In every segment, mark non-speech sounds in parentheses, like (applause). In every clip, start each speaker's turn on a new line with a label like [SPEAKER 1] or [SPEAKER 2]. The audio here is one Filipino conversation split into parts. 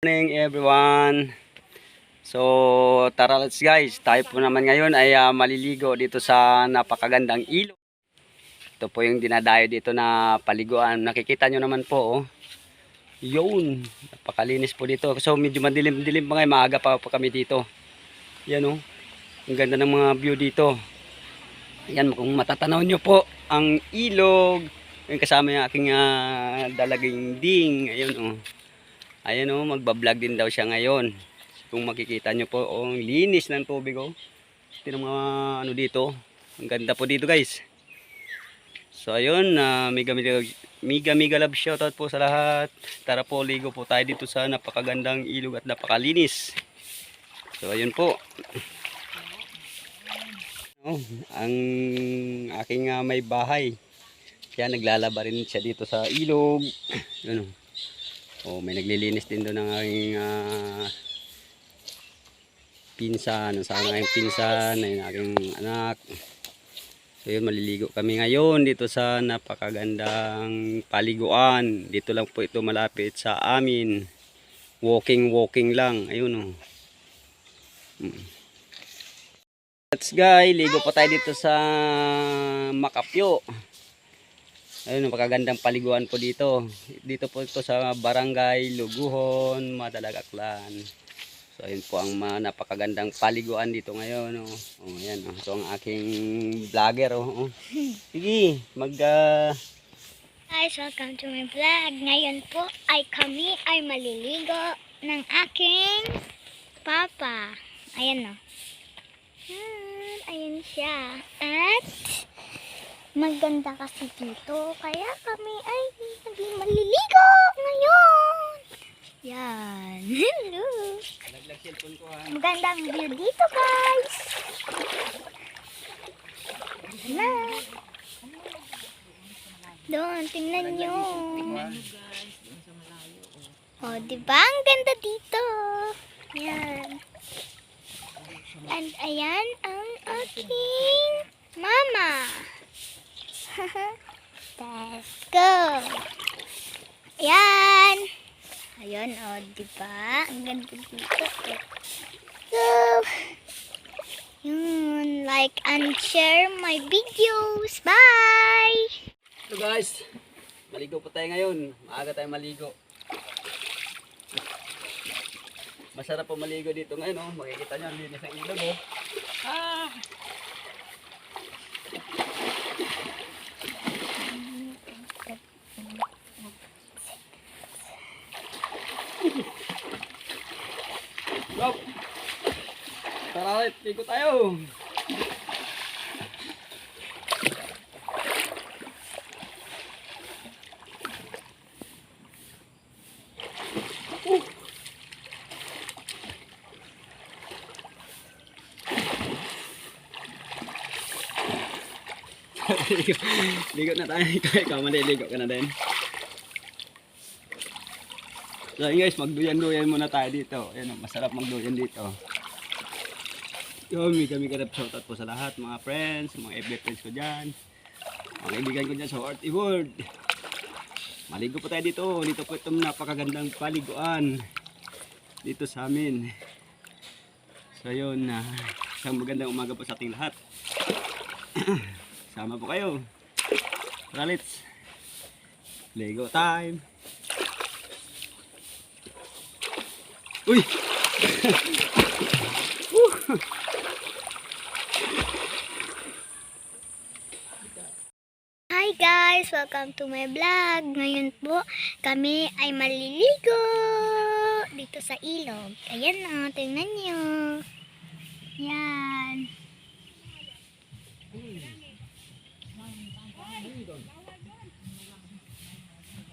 [SPEAKER 1] morning everyone. So tara let's guys, tayo po naman ngayon ay ah, maliligo dito sa napakagandang ilog. Ito po yung dinadayo dito na paliguan. Nakikita nyo naman po oh. Yun, napakalinis po dito. So medyo madilim-dilim pa ngayon, maaga pa po kami dito. Yan oh. Ang ganda ng mga view dito. Yan kung matatanaw nyo po ang ilog. Yung kasama yung aking ah, dalaging ding. Ayun oh. Ayan o, magbablog din daw siya ngayon. Kung makikita nyo po, oh, linis ng tubig o. Oh. Ito mga ano dito. Ang ganda po dito guys. So ayun, uh, mega, mega, mega mega love shoutout po sa lahat. Tara po, ligo po tayo dito sa napakagandang ilog at napakalinis. So ayun po. Oh, ang aking ah, may bahay. Kaya naglalaba rin siya dito sa ilog. Yun oh. May naglilinis din doon ng aking ah, pinsan, sa aking pinsan, ay aking anak. So yun, maliligo kami ngayon dito sa napakagandang paliguan. Dito lang po ito malapit sa amin. Walking, walking lang. Ayun oh. Mm. Let's go, ligo pa tayo dito sa Makapyo. Ayun, napakagandang paliguan po dito. Dito po ito sa Barangay Luguhon, Madalagaklan. So, ayun po ang mga napakagandang paliguan dito ngayon. Oh. Oh, ayan, oh. So, ang aking vlogger. Oh. Oh. (laughs) Sige, mag...
[SPEAKER 2] Guys, welcome to my vlog. Ngayon po ay kami ay maliligo ng aking papa. Ayan o. Yan, ayan siya. At maganda kasi dito. Kaya kami ay naging maliligo ngayon. Yan. (laughs)
[SPEAKER 1] Ko ha.
[SPEAKER 2] Magandang view dito guys. Hello. Doon, tingnan nyo. Oh, di ba? Ang ganda dito. Yan. And ayan ang aking mama. (laughs) Let's go. Ayan. Ayan, oh, di ba? Ang ganda dito. So, yun, like and share my videos. Bye!
[SPEAKER 1] So guys, maligo pa tayo ngayon. Maaga tayo maligo. Masarap po maligo dito ngayon, oh. Makikita nyo, ang linis ng ilog, oh. Ah! Go! Tara ligo tayo! (laughs) ligo, ligo na tayo. Ikaw, ikaw maliligo ka na din. So yun guys, magduyan-duyan muna tayo dito. Ayan, oh, masarap magduyan dito. Yun, may kami karap shoutout po sa lahat, mga friends, mga FB friends ko dyan. Mga kaibigan ko dyan sa Heart World. Maligo po tayo dito. Dito po itong napakagandang paliguan. Dito sa amin. So yun, uh, isang magandang umaga po sa ating lahat. (clears throat) Sama po kayo. Tara. Lego time. Uy!
[SPEAKER 2] Hi guys! Welcome to my vlog. Ngayon po, kami ay maliligo dito sa ilog. Ayan o, tingnan nyo. Yan.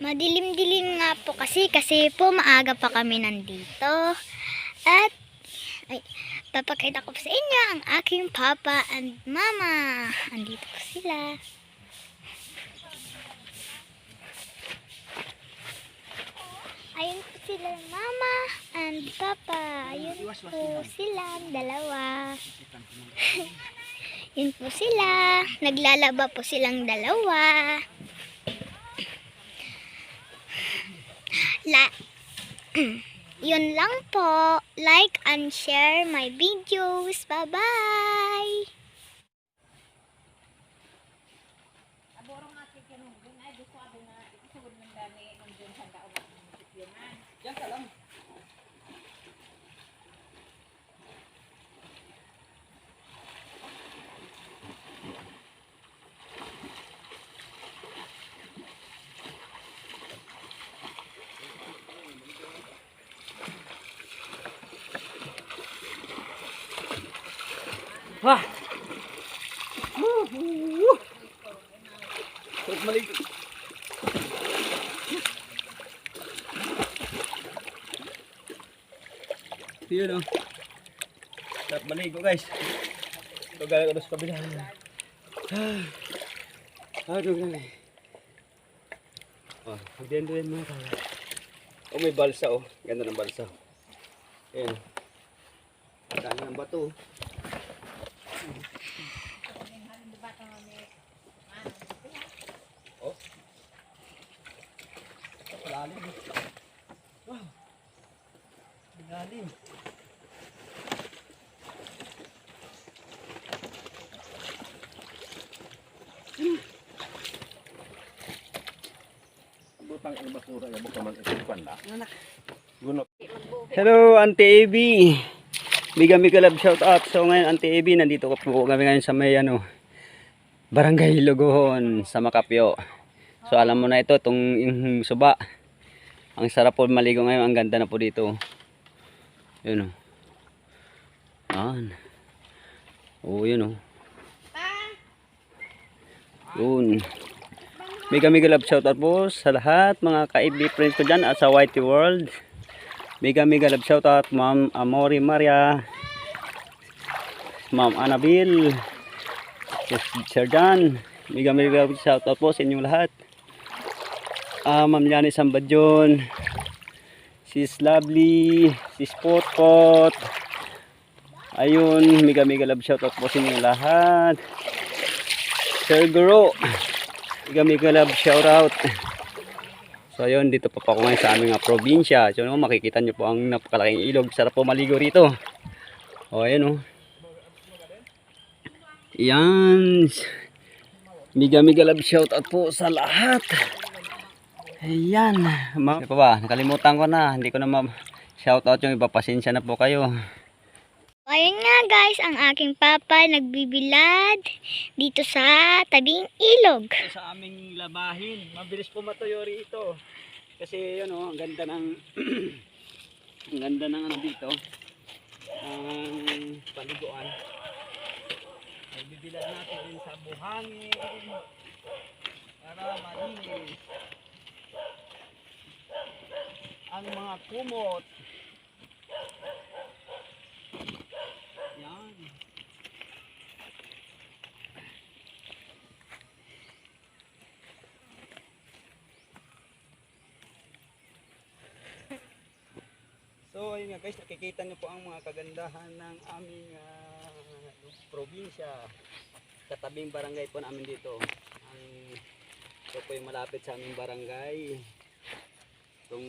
[SPEAKER 2] Madilim-dilim nga po kasi, kasi po maaga pa kami nandito. At, ay, papakita ko po sa inyo ang aking papa and mama. Andito po sila. Ayun po sila mama and papa. Ayun po sila dalawa. (laughs) Yun po sila. Naglalaba po silang dalawa. La (clears throat) Yun lang po. Like and share my videos. Bye-bye!
[SPEAKER 1] Wah! Sarap maligo. Yun oh. Sarap maligo guys. Ito galing ko sa kabila. Ah. Aduh galing. Oh, magdiyan din mga kaya. Oh, may balsa oh. Ganda ng balsa. Ayan. Dami ng bato. Oh. Lalim. Wow. Lalim.
[SPEAKER 3] Butang ang basura ya bukan man isupan na. Gunot.
[SPEAKER 1] Hello, Auntie AB. Bigami Kalab shout out. So ngayon, Auntie AB, nandito ko po kami ngayon sa may ano, Barangay Lugohon sa Makapyo. So alam mo na ito, itong yung suba. Ang sarap po maligo ngayon, ang ganda na po dito. Yun o. Yan. Oo, yun o. Yun. Mega mega love shoutout po sa lahat mga ka-FB friends ko dyan at sa Whitey World. Mega mega love shoutout Ma'am Amori Maria, Ma'am Annabelle, Yes, Sir John. Mega mega love shoutout po sa inyong lahat. Ah, Ma'am Liani Sambadyon, Sis Lovely, Sis Potpot. Ayun, mega mega love shoutout po sa inyong lahat. Sir Guro, mega mega love shoutout. So ayun, dito pa po ako ngayon sa aming uh, probinsya. So naman makikita nyo po ang napakalaking ilog. Sarap po maligo rito. O ayun o. Yan. Miga miga love shout out po sa lahat. Ayan. Ma pa ba? Nakalimutan ko na. Hindi ko na ma shout out yung iba. Pasensya na po kayo.
[SPEAKER 2] Ayun nga guys, ang aking papa nagbibilad dito sa tabing ilog.
[SPEAKER 1] Sa aming labahin. Mabilis po matuyo rito. Kasi yun o, ang ganda ng (clears throat) ang ganda ng ano dito. Ang paliguan. Ay bibilad natin din sa buhangin para malinis ang mga kumot. Yan. So ayun nga guys, nakikita nyo po ang mga kagandahan ng aming ah, probinsya. Sa tabing barangay po namin dito. Ang ito po yung malapit sa aming barangay. Itong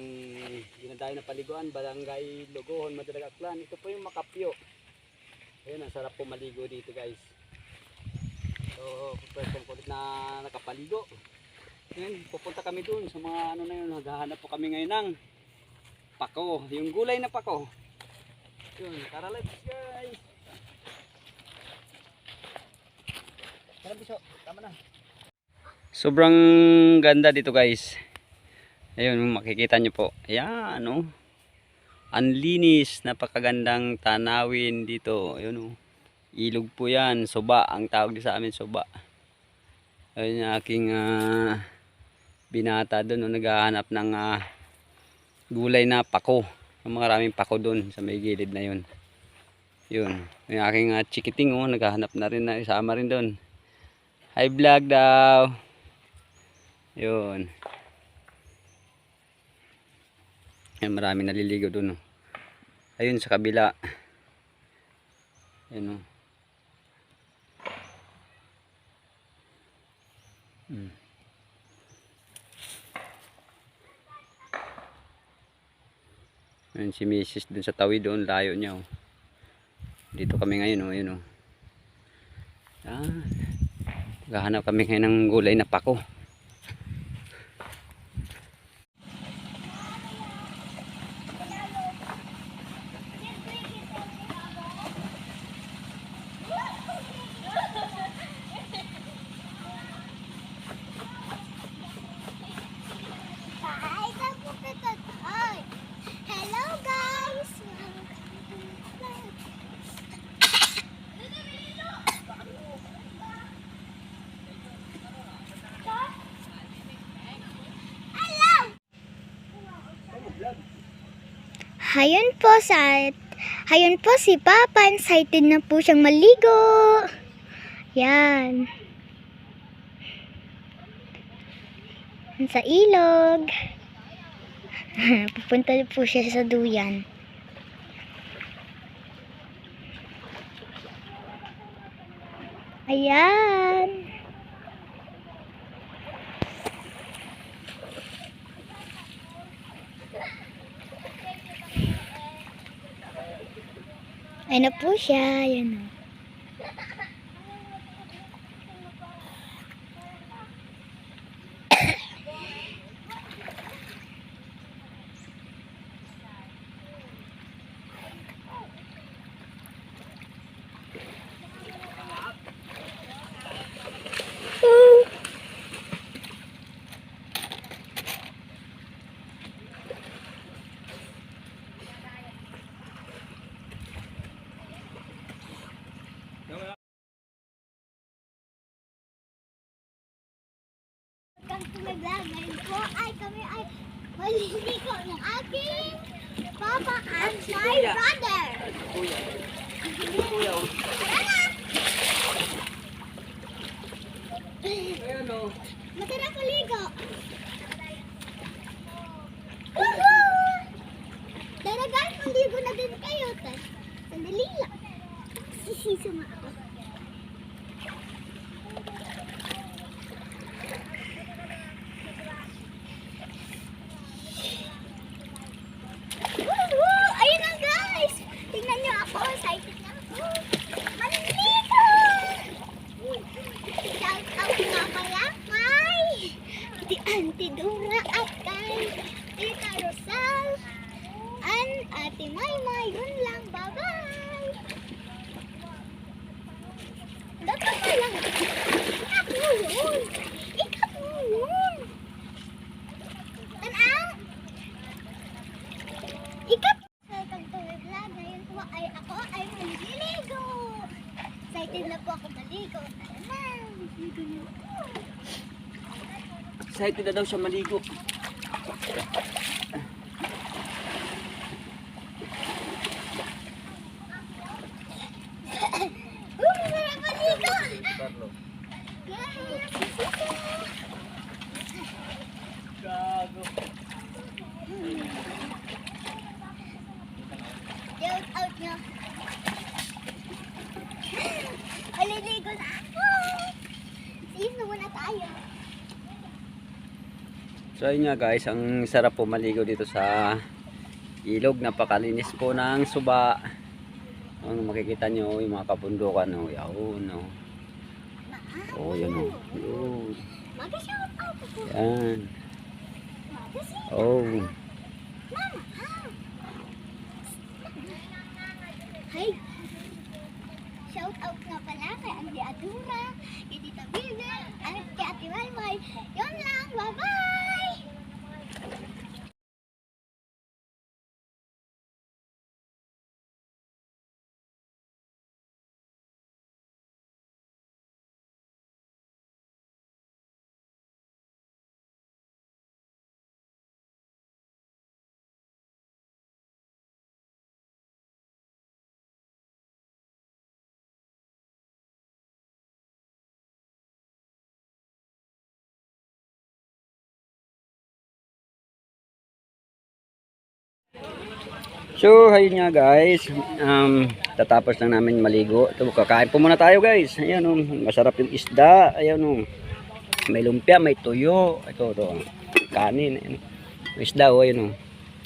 [SPEAKER 1] dinadayo na paliguan, barangay Lugohon, Madalag Aklan. Ito po yung Makapyo. Ayun, ang sarap po maligo dito guys. So, first time ulit na nakapaligo. Ngayon, pupunta kami dun sa mga ano na yun, naghahanap po kami ngayon ng pako, yung gulay na pako. Yun, tara let's guys. Tara biso, tama na. Sobrang ganda dito guys. Ayun, makikita nyo po. Ayan, oh. Ang linis, napakagandang tanawin dito. Ayun, oh. Ilog po yan, suba. Ang tawag sa amin, suba. Ayun yung aking ah, binata doon, oh, naghahanap ng ah, gulay na pako. Maraming pako doon sa may gilid na yun. Yun. Yung aking uh, chikiting oh, naghahanap na rin na isama rin doon. Hi vlog daw. Yun. Yan marami naliligo doon oh. Ayun sa kabila. Ayun oh. Hmm. Ayun si Mrs. dun sa tawid doon, layo niya oh. Dito kami ngayon oh, yun oh. Yan. Gahanap kami ngayon ng gulay na pako.
[SPEAKER 2] Hayun po sa Hayun po si Papa, excited na po siyang maligo. Yan. Sa ilog. (laughs) Pupunta po siya sa duyan. Ayan. Na po siya. Ayan o. Welcome to my vlog. Ngayon po ay kami ay maliligo ng aking papa and my brother. Tara na! Matara ko ligo. Woohoo! Tara guys, maligo na din kayo. Tas, sandali lang. Sisisama ako. Woohoo! Ayun na guys! Tingnan niyo ako. Excited na ako. Maliligo! Shout out nga pala kay Ati Auntie Dura at kay Tita Rosal and Ate Maymay. Yun lang. Bye-bye! Dapat lang. Mo yun. Ikat mo yun. Tanaw! Ikat! Welcome to my vlog. Ngayon po ay ako ay maliligo. Excited na po ako maligo. Tara na. Maligo na ako.
[SPEAKER 1] Excited na daw siya maligo.
[SPEAKER 2] Uh, sarap maligo. Yes. Shout out nyo. Maliligo na ako. Sino muna tayo?
[SPEAKER 1] So ayun nga guys, ang sarap po maligo dito sa ilog. Napakalinis po ng suba. Ang makikita nyo, yung mga kabundukan. Oh, yaon, oh. Oh, yan oh. Yun. Yan. Oh.
[SPEAKER 2] Hi. Shout out nga pala kay Andy Adura, kay Tita Vivian, at kay Ate Maymay. Yun lang. Bye-bye!
[SPEAKER 1] So, ayun nga guys. Um, tatapos lang namin maligo. Ito, kakain po muna tayo guys. Ayan oh, masarap yung isda. Ayan oh. May lumpia, may tuyo. Ito, ito. Kanin. Ayan. Isda oh, ayun oh.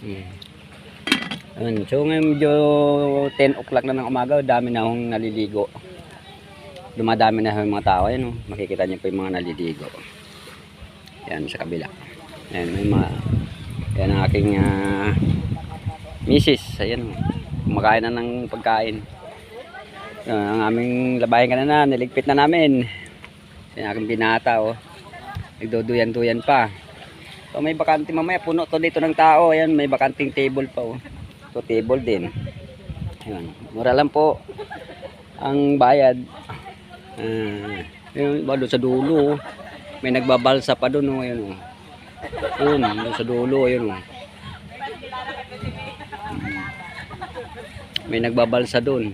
[SPEAKER 1] Hmm. Ayun, so ngayon medyo 10 o'clock na ng umaga, dami na akong naliligo. Dumadami na yung mga tao, ayan oh. Makikita niyo po yung mga naliligo. Yan sa kabila. Ayan, may mga yan ang aking ah, misis, ayan. Kumakain na ng pagkain. Yan, ang aming labahin ka na na, niligpit na namin. Yan aking binata oh. Nagduduyan-duyan pa. So may bakante mamaya, puno to dito ng tao. Ayan, may bakanting table pa oh. So table din. Ayan, mura lang po ang bayad. Ah, yun, ba doon sa dulo. oh. May nagbabalsa pa doon, oh, ayun, oh. Yun, sa dulo, ayun, oh. May nagbabalsa doon.